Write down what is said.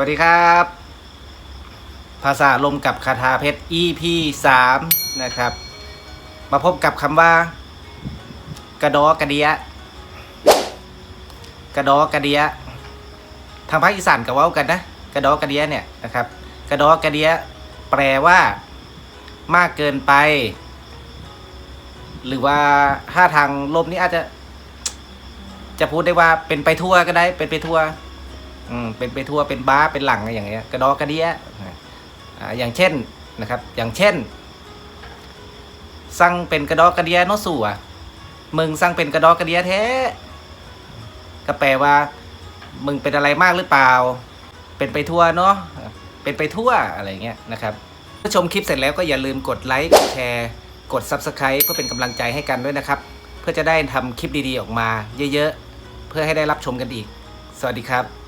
วัสดีครับ ภาษาลมกับคาถาเพชร EP 3นะครับ มาพบกับคำว่า กระดอกระเดีย กระดอกระเดีย ทางภาคอีสานก็เว้ากันนะ กระดอกระเดียเนี่ยนะครับ กระดอกระเดีย แปลว่า มากเกินไป หรือว่าถ้าทางลมนี้อาจจะ จะพูดได้ว่าเป็นไปทั่วก็ได้ เป็นไปทั่ว อืมเป็นไปทั่วเป็นบ้าเป็นหลังอะไรอย่างเงี้ยกระดอกระเดียอ่าอย่างเช่นนะครับ อย่างเช่น สั่งเป็นกระดอกระเดียโนสู่อะมึงสั่งเป็นกระดอกระเดียแท้ก็แปลว่า มึงเป็นอะไรมากหรือเปล่า เป็นไปทั่วเนาะเป็นไปทั่วอะไรเงี้ยนะครับถ้าชมคลิปเสร็จแล้วก็อย่าลืมกดไลค์กดแชร์กด Subscribe เพื่อเป็นกำลังใจให้กันด้วยนะครับ เพื่อจะได้ทำคลิปดีๆออกมาเยอะๆ เพื่อให้ได้รับชมกันอีก สวัสดีครับ